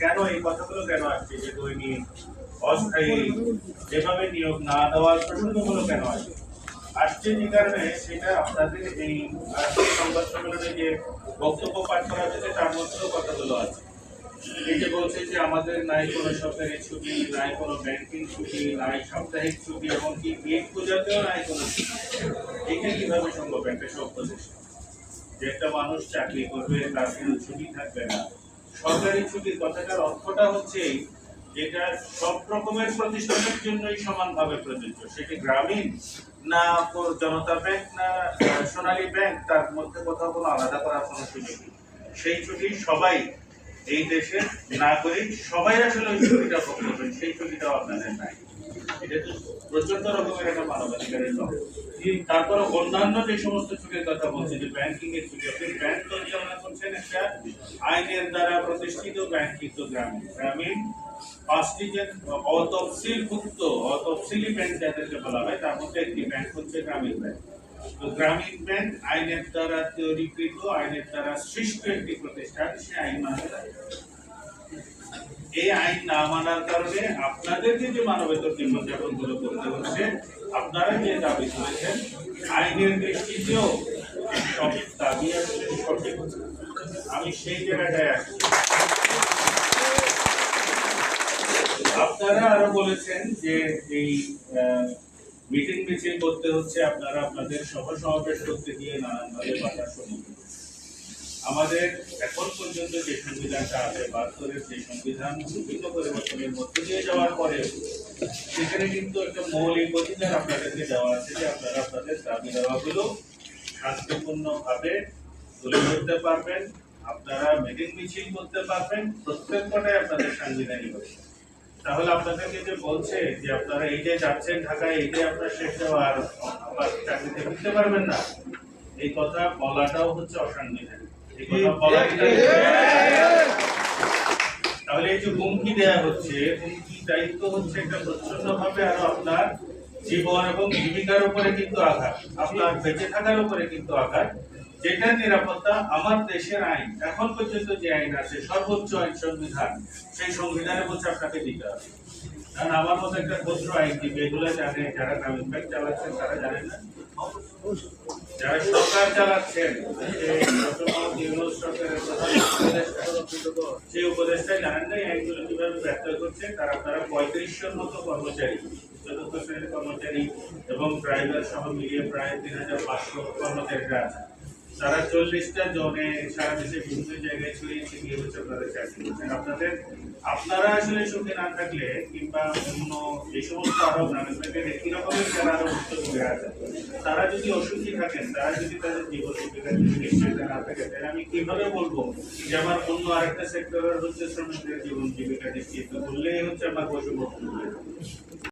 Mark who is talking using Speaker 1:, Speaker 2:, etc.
Speaker 1: কেন এই কথাগুলো কেন আসছে? যে দৈনিক অস্থায়ী যেভাবে নিয়োগ না দেওয়ার প্রসঙ্গগুলো কেন আসছে? আসছে যে কারণে সেটা আপনাদের এই সংবাদ সম্মেলনে যে বক্তব্য পাঠ করা হয়েছে তার মধ্যেও কথাগুলো আছে। এই যে বলছে যে আমাদের নাই কোনো সরকারি ছুটি, নাই কোনো ব্যাংকিং ছুটি, নাই সাপ্তাহিক ছুটি, এমনকি ঈদ পূজাতেও নাই কোনো ছুটি। এটা কীভাবে সম্ভব? একটা সভ্য যে একটা মানুষ চাকরি করবে, তার কোনো ছুটি থাকবে না। সরকারি ছুটির কথাটার অর্থটা হচ্ছে যেটা সব রকমের প্রতিষ্ঠানের জন্যই সমানভাবে প্রযোজ্য। সেটি গ্রামীণ না জনতা ব্যাংক না সোনালী ব্যাংক, তার মধ্যে কোথাও কোনো আলাদা করার কোনো সুযোগ নেই। সেই ছুটি সবাই, এই দেশের নাগরিক সবাই আসলে ওই ছুটিটা ভোগ করবেন। সেই ছুটিটাও আপনাদের নাই। এটা তো প্রচণ্ড রকমের একটা মানবাধিকারের লঙ্ঘন তারপরে অন্যান্য যে সমস্ত ছুটির কথা বলছে, যে ব্যাংকিং এর ছুটি, আপনি ব্যাংক পরিচালনা করছেন একটা আইনের দ্বারা প্রতিষ্ঠিত ব্যাংক কিন্তু গ্রামীণ গ্রামীণ পাঁচটি যে অতফসিলভুক্ত, অতফসিলি ব্যাংক যাদেরকে বলা হয়, তার মধ্যে একটি ব্যাংক হচ্ছে গ্রামীণ ব্যাংক তো গ্রামীণ ব্যাংক আইনের দ্বারা তৈরিকৃত, আইনের দ্বারা সৃষ্ট একটি প্রতিষ্ঠান, সে আইন হবে। এই আইন না মানার কারণে আপনাদেরকে যে মানবেতর জীবনযাপনগুলো করতে হচ্ছে, আপনারা যে দাবি করেছেন, আইনের দৃষ্টিতেও সব দাবি সঠিক আমি সেই জায়গাটায় আপনারা আরও বলেছেন যে এই মিটিং মিছিল করতে হচ্ছে, আপনারা আপনাদের সভা সমাবেশ করতে গিয়ে নানানভাবে বাধার সম্মুখীন। আমাদের এখন পর্যন্ত যে সংবিধানটা আছে বাহাত্তরের যে সংবিধান বিভিন্ন পরিবর্তনের মধ্যে দিয়ে যাওয়ার পরে সেখানে কিন্তু একটা মৌলিক অধিকার আপনাদেরকে দেওয়া আছে যে আপনারা আপনাদের দাবি দেওয়াগুলো শান্তিপূর্ণভাবে তুলে ধরতে পারবেন, আপনারা মিটিং মিছিল করতে পারবেন, প্রত্যেক কটাই আপনাদের সাংবিধানিক। তাহলে আপনাদেরকে যে বলছে যে আপনারা এই যে যাচ্ছেন ঢাকায়, এই যে আপনার শেষ দেওয়া, আর চাকরিতে ফিরতে পারবেন না এই কথা বলাটাও হচ্ছে অসাংবিধানিক তাহলে এই যে হুমকি দেয়া হচ্ছে হুমকি দায়িত্ব হচ্ছে একটা প্রচণ্ড ভাবে আরও আপনার জীবন এবং জীবিকার উপরে কিন্তু আঘাত, আপনার বেঁচে থাকার উপরে কিন্তু আঘাত, যেটার নিরাপত্তা আমার দেশের আইন, এখন পর্যন্ত যে আইন আছে, সর্বোচ্চ আইন সংবিধান, সেই সংবিধানে বলছে আপনাকে দিতে হবে। কারণ আমার মতো একটা ক্ষুদ্র আইনজীবী, এগুলো জানে, যারা গ্রামীণ ব্যাংক চালাচ্ছেন, তারা জানেন না। যারা সরকার চালাচ্ছেন যে উপদেষ্টায় জানেন না একজন কীভাবে ব্যর্থ করছে, তারা তারা পঁয়ত্রিশশোর মতো কর্মচারী, চতুর্থ শ্রেণির কর্মচারী এবং ড্রাইভার সহ মিলিয়ে প্রায় তিন হাজার পাঁচশো কর্মচারীরা আছে। তারা চল্লিশটা জনে সারা দেশে বিভিন্ন জায়গায় ছড়িয়ে ছিটিয়ে হচ্ছে আপনাদের চাকরি করছেন। আপনাদের, আপনারা আসলে সুখে না থাকলে কিংবা অন্য যে সমস্ত আরও ম্যানেজমেন্টের একই রকমের যারা আরও উদ্যোগে আছে তারা যদি অসুখী থাকেন, তারা যদি তাদের জীবন জীবিকা যদি নিশ্চয়তা না থাকে, তাহলে আমি কীভাবে বলব যে আমার অন্য আরেকটা সেক্টরের হচ্ছে শ্রমিকদের জীবন জীবিকা নিশ্চিত করলেই হচ্ছে আমার বসে